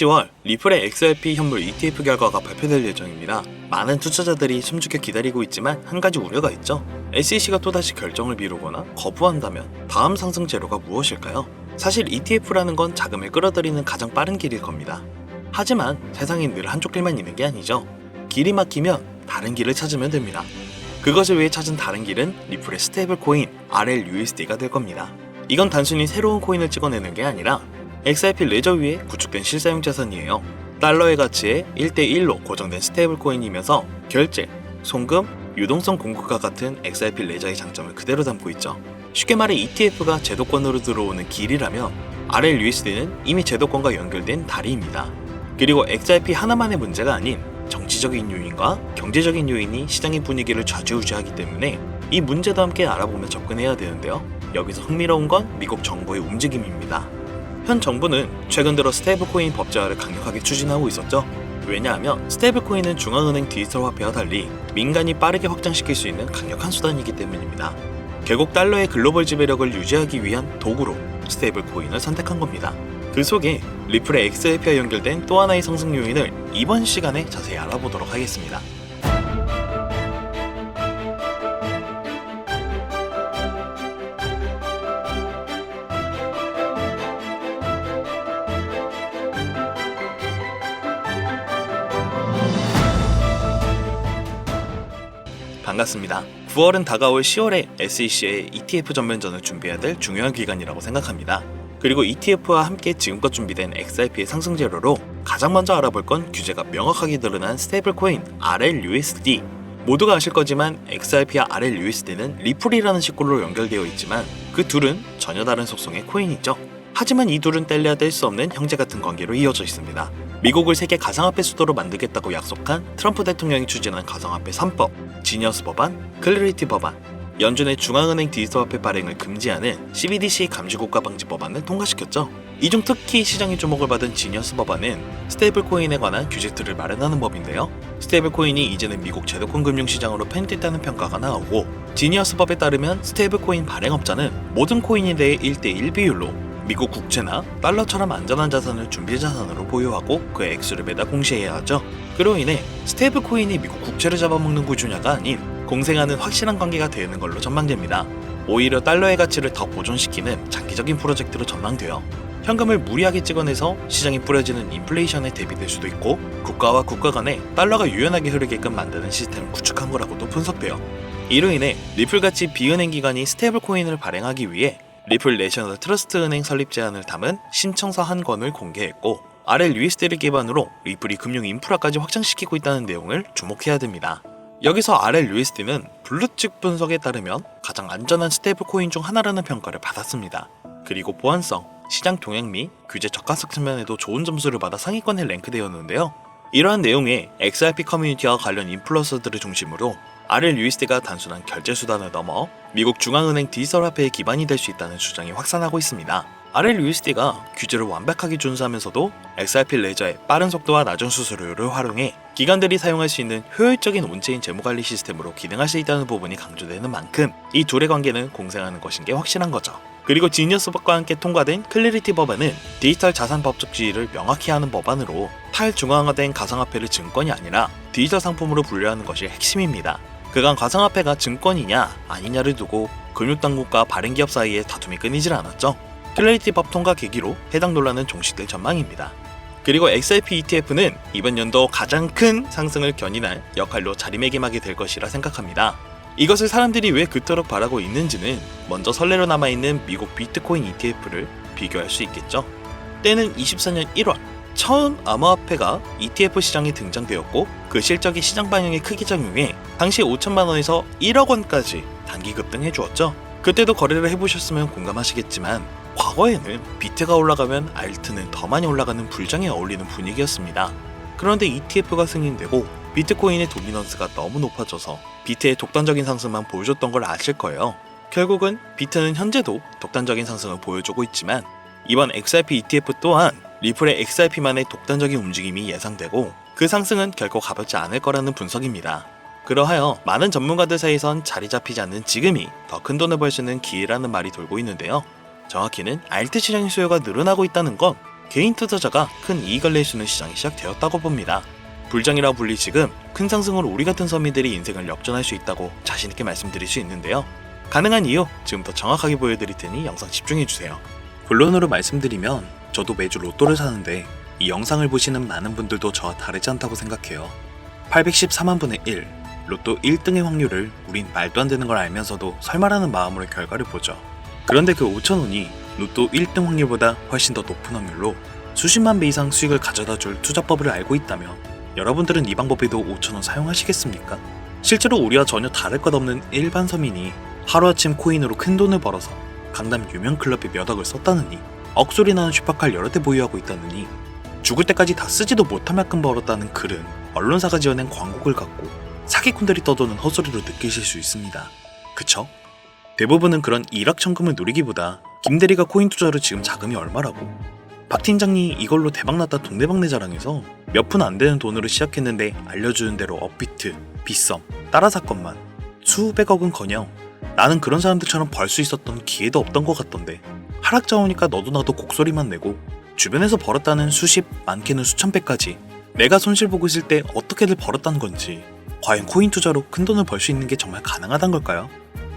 10월 리플의 XRP 현물 ETF 결과가 발표될 예정입니다. 많은 투자자들이 숨죽여 기다리고 있지만 한 가지 우려가 있죠. SEC가 또다시 결정을 미루거나 거부한다면 다음 상승 재료가 무엇일까요? 사실 ETF라는 건 자금을 끌어들이는 가장 빠른 길일 겁니다. 하지만 세상에 늘 한쪽 길만 있는 게 아니죠. 길이 막히면 다른 길을 찾으면 됩니다. 그것을 위해 찾은 다른 길은 리플의 스테이블 코인 RLUSD가 될 겁니다. 이건 단순히 새로운 코인을 찍어내는 게 아니라 XRP 레저 위에 구축된 실사용 자산이에요. 달러의 가치에 1대1로 고정된 스테이블 코인이면서 결제, 송금, 유동성 공급과 같은 XRP 레저의 장점을 그대로 담고 있죠. 쉽게 말해 ETF가 제도권으로 들어오는 길이라면 RLUSD는 이미 제도권과 연결된 다리입니다. 그리고 XRP 하나만의 문제가 아닌 정치적인 요인과 경제적인 요인이 시장의 분위기를 좌지우지하기 때문에 이 문제도 함께 알아보며 접근해야 되는데요. 여기서 흥미로운 건 미국 정부의 움직임입니다. 현 정부는 최근 들어 스테이블코인 법제화를 강력하게 추진하고 있었죠. 왜냐하면 스테이블코인은 중앙은행 디지털 화폐와 달리 민간이 빠르게 확장시킬 수 있는 강력한 수단이기 때문입니다. 결국 달러의 글로벌 지배력을 유지하기 위한 도구로 스테이블코인을 선택한 겁니다. 그 속에 리플의 XRP와 연결된 또 하나의 상승 요인을 이번 시간에 자세히 알아보도록 하겠습니다. 반갑습니다. 9월은 다가올 10월에 SEC의 ETF 전면전을 준비해야 될 중요한 기간이라고 생각합니다. 그리고 ETF와 함께 지금껏 준비된 XRP의 상승 재료로 가장 먼저 알아볼 건 규제가 명확하게 드러난 스테이블 코인 RLUSD. 모두가 아실 거지만 XRP와 RLUSD는 리플이라는 식구로 연결되어 있지만 그 둘은 전혀 다른 속성의 코인이죠. 하지만 이 둘은 뗄래야 뗄 수 없는 형제 같은 관계로 이어져 있습니다. 미국을 세계 가상화폐 수도로 만들겠다고 약속한 트럼프 대통령이 추진한 가상화폐 3법, 지니어스 법안, 클리리티 법안, 연준의 중앙은행 디지털화폐 발행을 금지하는 CBDC 감시국가 방지 법안을 통과시켰죠. 이 중 특히 시장의 주목을 받은 지니어스 법안은 스테이블 코인에 관한 규제들을 마련하는 법인데요. 스테이블 코인이 이제는 미국 제도권 금융 시장으로 편입됐다는 평가가 나오고 지니어스 법에 따르면 스테이블 코인 발행업자는 모든 코인에 대해 1대1 비율로 미국 국채나 달러처럼 안전한 자산을 준비 자산으로 보유하고 그 액수를 매달 공시해야 하죠. 그로 인해 스테이블 코인이 미국 국채를 잡아먹는 구조냐가 아닌 공생하는 확실한 관계가 되는 걸로 전망됩니다. 오히려 달러의 가치를 더 보존시키는 장기적인 프로젝트로 전망돼요. 현금을 무리하게 찍어내서 시장에 뿌려지는 인플레이션에 대비될 수도 있고 국가와 국가 간에 달러가 유연하게 흐르게끔 만드는 시스템을 구축한 거라고도 분석돼요. 이로 인해 리플같이 비은행 기관이 스테이블 코인을 발행하기 위해 리플 내셔널 트러스트 은행 설립 제안을 담은 신청서 한 건을 공개했고 RLUSD를 기반으로 리플이 금융 인프라까지 확장시키고 있다는 내용을 주목해야 됩니다. 여기서 RLUSD는 블루칩 분석에 따르면 가장 안전한 스테이블 코인 중 하나라는 평가를 받았습니다. 그리고 보안성, 시장 동향 및 규제 적합성 측면에도 좋은 점수를 받아 상위권에 랭크되었는데요. 이러한 내용에 XRP 커뮤니티와 관련 인플루언서들을 중심으로 RLUSD가 단순한 결제 수단을 넘어 미국 중앙은행 디지털 화폐의 기반이 될 수 있다는 주장이 확산하고 있습니다. RLUSD가 규제를 완벽하게 준수하면서도 XRP 레저의 빠른 속도와 낮은 수수료를 활용해 기관들이 사용할 수 있는 효율적인 온체인 재무관리 시스템으로 기능할 수 있다는 부분이 강조되는 만큼 이 둘의 관계는 공생하는 것인 게 확실한 거죠. 그리고 지니어스 법과 함께 통과된 클리리티 법안은 디지털 자산 법적 지위를 명확히 하는 법안으로 탈중앙화된 가상화폐를 증권이 아니라 디지털 상품으로 분류하는 것이 핵심입니다. 그간 가상화폐가 증권이냐 아니냐를 두고 금융당국과 발행기업 사이에 다툼이 끊이질 않았죠. 클래리티 법 통과 계기로 해당 논란은 종식될 전망입니다. 그리고 XRP ETF는 이번 연도 가장 큰 상승을 견인할 역할로 자리매김하게 될 것이라 생각합니다. 이것을 사람들이 왜 그토록 바라고 있는지는 먼저 선례로 남아있는 미국 비트코인 ETF를 비교할 수 있겠죠. 때는 24년 1월 처음 암호화폐가 ETF 시장에 등장되었고 그 실적이 시장 반영에 크게 작용해 당시 5천만 원에서 1억 원까지 단기 급등해 주었죠. 그때도 거래를 해보셨으면 공감하시겠지만 과거에는 비트가 올라가면 알트는 더 많이 올라가는 불장에 어울리는 분위기였습니다. 그런데 ETF가 승인되고 비트코인의 도미넌스가 너무 높아져서 비트의 독단적인 상승만 보여줬던 걸 아실 거예요. 결국은 비트는 현재도 독단적인 상승을 보여주고 있지만 이번 XRP ETF 또한 리플의 XRP만의 독단적인 움직임이 예상되고 그 상승은 결코 가볍지 않을 거라는 분석입니다. 그러하여 많은 전문가들 사이에선 자리 잡히지 않는 지금이 더 큰 돈을 벌 수 있는 기회라는 말이 돌고 있는데요. 정확히는 알트 시장의 수요가 늘어나고 있다는 건 개인 투자자가 큰 이익을 낼 수 있는 시장이 시작되었다고 봅니다. 불장이라 불리 지금 큰 상승으로 우리 같은 서민들이 인생을 역전할 수 있다고 자신있게 말씀드릴 수 있는데요. 가능한 이유 지금부터 정확하게 보여드릴 테니 영상 집중해주세요. 본론으로 말씀드리면 저도 매주 로또를 사는데 이 영상을 보시는 많은 분들도 저와 다르지 않다고 생각해요. 814만 분의 1, 로또 1등의 확률을 우린 말도 안 되는 걸 알면서도 설마라는 마음으로 결과를 보죠. 그런데 그 5천원이 로또 1등 확률보다 훨씬 더 높은 확률로 수십만 배 이상 수익을 가져다 줄 투자법을 알고 있다면 여러분들은 이 방법에도 5천원 사용하시겠습니까? 실제로 우리와 전혀 다를 것 없는 일반 서민이 하루아침 코인으로 큰 돈을 벌어서 강남 유명 클럽에 몇 억을 썼다느니 억소리 나는 슈퍼카를 여러 대 보유하고 있다느니 죽을 때까지 다 쓰지도 못할 만큼 벌었다는 글은 언론사가 지어낸 광고글 같고 사기꾼들이 떠도는 헛소리로 느끼실 수 있습니다. 그쵸? 대부분은 그런 일확천금을 노리기보다 김대리가 코인 투자로 지금 자금이 얼마라고 박 팀장이 이걸로 대박났다 동네방네 자랑해서 몇 푼 안 되는 돈으로 시작했는데 알려주는 대로 업비트, 빗썸, 따라 사건만 수백억은커녕 나는 그런 사람들처럼 벌 수 있었던 기회도 없던 것 같던데 하락자 오니까 너도 나도 곡소리만 내고 주변에서 벌었다는 수십, 많게는 수천 배까지 내가 손실 보고 있을 때 어떻게들 벌었다는 건지 과연 코인 투자로 큰 돈을 벌 수 있는 게 정말 가능하단 걸까요?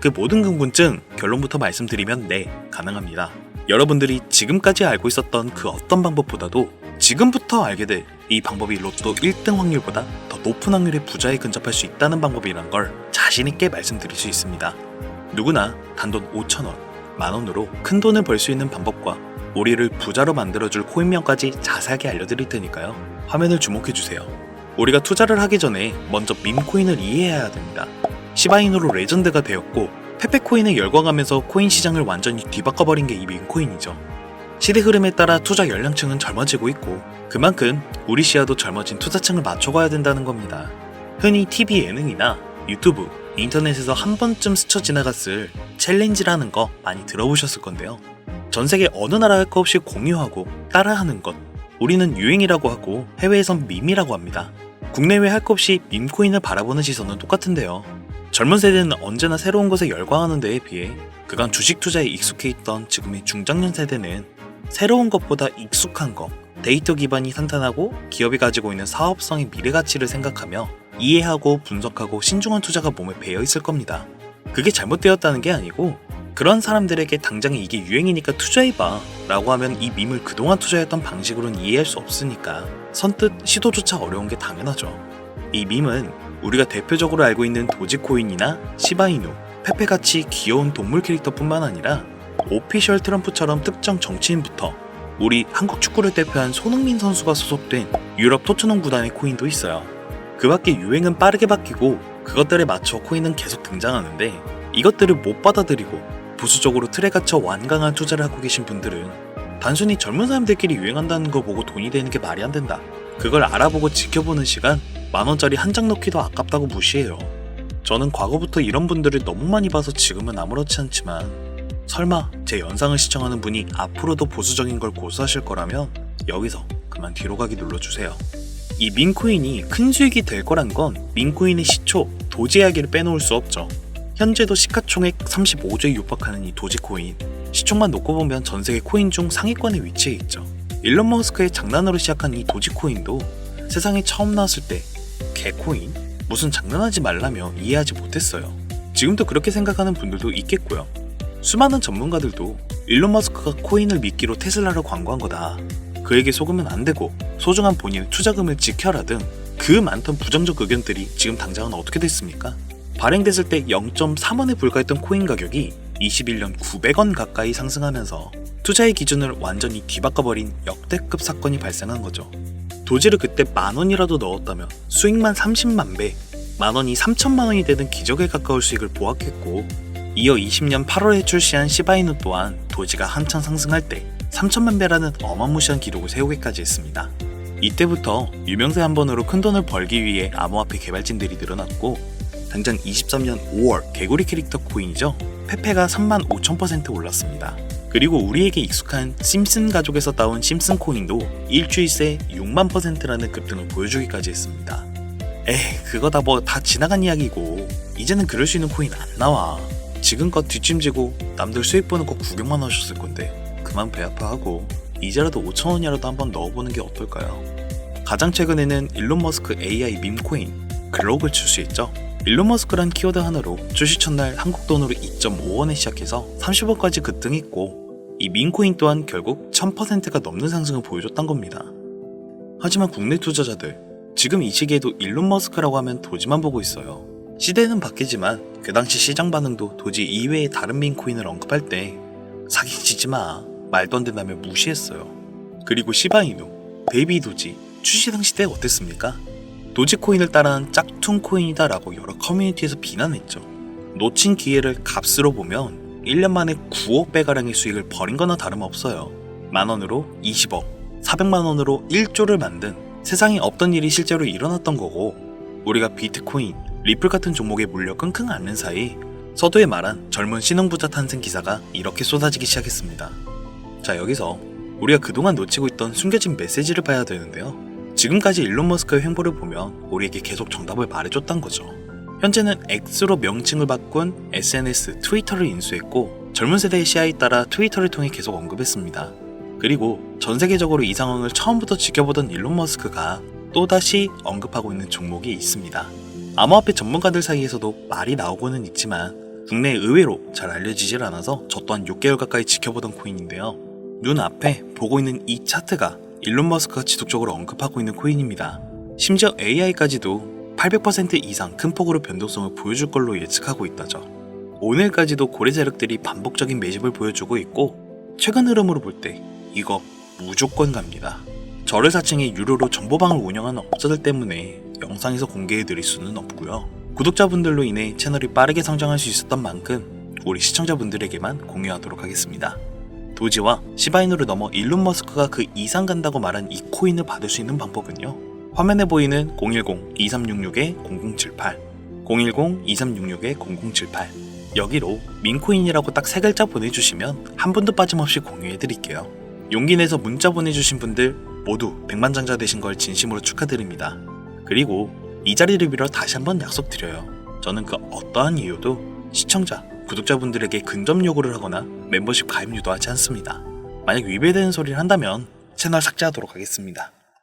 그 모든 궁금증 결론부터 말씀드리면 네, 가능합니다. 여러분들이 지금까지 알고 있었던 그 어떤 방법보다도 지금부터 알게 될 이 방법이 로또 1등 확률보다 더 높은 확률의 부자에 근접할 수 있다는 방법이란 걸 자신있게 말씀드릴 수 있습니다. 누구나 단돈 5천원, 만원으로 큰 돈을 벌 수 있는 방법과 우리를 부자로 만들어줄 코인명까지 자세하게 알려드릴 테니까요. 화면을 주목해주세요. 우리가 투자를 하기 전에 먼저 밈코인을 이해해야 됩니다. 시바인으로 레전드가 되었고 페페코인에 열광하면서 코인 시장을 완전히 뒤바꿔버린 게이 밈코인이죠. 시대 흐름에 따라 투자 연령층은 젊어지고 있고 그만큼 우리 시야도 젊어진 투자층을 맞춰가야 된다는 겁니다. 흔히 TV 예능이나 유튜브, 인터넷에서 한 번쯤 스쳐 지나갔을 챌린지라는 거 많이 들어보셨을 건데요. 전 세계 어느 나라 할거 없이 공유하고 따라하는 것. 우리는 유행이라고 하고 해외에선 밈이라고 합니다. 국내외 할거 없이 밈코인을 바라보는 시선은 똑같은데요. 젊은 세대는 언제나 새로운 것에 열광하는 데에 비해 그간 주식 투자에 익숙해 있던 지금의 중장년 세대는 새로운 것보다 익숙한 것, 데이터 기반이 탄탄하고 기업이 가지고 있는 사업성의 미래 가치를 생각하며 이해하고 분석하고 신중한 투자가 몸에 배어 있을 겁니다. 그게 잘못되었다는 게 아니고 그런 사람들에게 당장에 이게 유행이니까 투자해봐 라고 하면 이 밈을 그동안 투자했던 방식으로는 이해할 수 없으니까 선뜻 시도조차 어려운 게 당연하죠. 이 밈은 우리가 대표적으로 알고 있는 도지코인이나 시바이누, 페페같이 귀여운 동물 캐릭터뿐만 아니라 오피셜 트럼프처럼 특정 정치인부터 우리 한국 축구를 대표한 손흥민 선수가 소속된 유럽 토트넘 구단의 코인도 있어요. 그 밖에 유행은 빠르게 바뀌고 그것들에 맞춰 코인은 계속 등장하는데 이것들을 못 받아들이고 보수적으로 틀에 갇혀 완강한 투자를 하고 계신 분들은 단순히 젊은 사람들끼리 유행한다는 거 보고 돈이 되는 게 말이 안 된다. 그걸 알아보고 지켜보는 시간 만원짜리 한 장 넣기도 아깝다고 무시해요. 저는 과거부터 이런 분들을 너무 많이 봐서 지금은 아무렇지 않지만 설마 제 영상을 시청하는 분이 앞으로도 보수적인 걸 고수하실 거라면 여기서 그만 뒤로 가기 눌러주세요. 이 민코인이 큰 수익이 될 거란 건 민코인의 시초 도지 이야기를 빼놓을 수 없죠. 현재도 시가총액 35조에 육박하는 이 도지코인 시총만 놓고 보면 전 세계 코인 중 상위권에 위치해 있죠. 일론 머스크의 장난으로 시작한 이 도지코인도 세상에 처음 나왔을 때 개코인? 무슨 장난하지 말라며 이해하지 못했어요. 지금도 그렇게 생각하는 분들도 있겠고요. 수많은 전문가들도 일론 머스크가 코인을 미끼로 테슬라를 광고한 거다. 그에게 속으면 안 되고 소중한 본인의 투자금을 지켜라 등 그 많던 부정적 의견들이 지금 당장은 어떻게 됐습니까? 발행됐을 때 0.3원에 불과했던 코인 가격이 21년 900원 가까이 상승하면서 투자의 기준을 완전히 뒤바꿔버린 역대급 사건이 발생한 거죠. 도지를 그때 만 원이라도 넣었다면 수익만 30만 배, 만 원이 3천만 원이 되는 기적에 가까울 수익을 보았겠고 이어 20년 8월에 출시한 시바이누 또한 도지가 한창 상승할 때 3천만 배라는 어마무시한 기록을 세우기까지 했습니다. 이때부터 유명세 한 번으로 큰 돈을 벌기 위해 암호화폐 개발진들이 늘어났고 당장 23년 5월 개구리 캐릭터 코인이죠. 페페가 3만 5천 퍼센트 올랐습니다. 그리고 우리에게 익숙한 심슨 가족에서 따온 심슨 코인도 일주일 새 6만 퍼센트라는 급등을 보여주기까지 했습니다. 에이 그거 다 뭐 다 지나간 이야기고 이제는 그럴 수 있는 코인 안 나와. 지금껏 뒷짐지고 남들 수익 보는 거 구경만 하셨을 건데 그만 배 아파하고 이제라도 5천원이라도 한번 넣어보는 게 어떨까요? 가장 최근에는 일론 머스크 AI 밈코인 글록을 출시했죠. 일론 머스크란 키워드 하나로 출시 첫날 한국 돈으로 2.5원에 시작해서 30원까지 급등했고 이 밈코인 또한 결국 1000%가 넘는 상승을 보여줬던 겁니다. 하지만 국내 투자자들 지금 이 시기에도 일론 머스크라고 하면 도지만 보고 있어요. 시대는 바뀌지만 그 당시 시장 반응도 도지 이외의 다른 밈코인을 언급할 때 사기치지 마 말도 안 된다며 무시했어요. 그리고 시바이누, 베이비 도지 출시 당시 때 어땠습니까? 도지코인을 따라한 짝퉁 코인이다라고 여러 커뮤니티에서 비난했죠. 놓친 기회를 값으로 보면 1년 만에 9억 배가량의 수익을 벌인 거나 다름없어요. 만 원으로 20억, 400만 원으로 1조를 만든 세상에 없던 일이 실제로 일어났던 거고 우리가 비트코인, 리플 같은 종목에 물려 끙끙 앓는 사이 서두에 말한 젊은 신흥부자 탄생 기사가 이렇게 쏟아지기 시작했습니다. 자 여기서 우리가 그동안 놓치고 있던 숨겨진 메시지를 봐야 되는데요. 지금까지 일론 머스크의 횡보를 보면 우리에게 계속 정답을 말해줬던 거죠. 현재는 X로 명칭을 바꾼 SNS 트위터를 인수했고 젊은 세대의 시야에 따라 트위터를 통해 계속 언급했습니다. 그리고 전 세계적으로 이 상황을 처음부터 지켜보던 일론 머스크가 또다시 언급하고 있는 종목이 있습니다. 암호화폐 전문가들 사이에서도 말이 나오고는 있지만 국내 의외로 잘 알려지질 않아서 저 또한 6개월 가까이 지켜보던 코인인데요. 눈앞에 보고 있는 이 차트가 일론 머스크가 지속적으로 언급하고 있는 코인입니다. 심지어 AI까지도 800% 이상 큰 폭으로 변동성을 보여줄 걸로 예측하고 있다죠. 오늘까지도 고래 세력들이 반복적인 매집을 보여주고 있고 최근 흐름으로 볼 때 이거 무조건 갑니다. 저를 사칭해 유료로 정보방을 운영하는 업자들 때문에 영상에서 공개해드릴 수는 없고요. 구독자분들로 인해 채널이 빠르게 성장할 수 있었던 만큼 우리 시청자분들에게만 공유하도록 하겠습니다. 도지와 시바이누를 넘어 일론 머스크가 그 이상 간다고 말한 이 코인을 받을 수 있는 방법은요. 화면에 보이는 010-2366-0078, 010-2366-0078 여기로 민코인이라고 딱 세 글자 보내주시면 한 분도 빠짐없이 공유해드릴게요. 용기 내서 문자 보내주신 분들 모두 백만장자 되신 걸 진심으로 축하드립니다. 그리고 이 자리를 빌어 다시 한번 약속드려요. 저는 그 어떠한 이유도 시청자, 구독자분들에게 근접 요구를 하거나 멤버십 가입 유도하지 않습니다. 만약 위배되는 소리를 한다면 채널 삭제하도록 하겠습니다.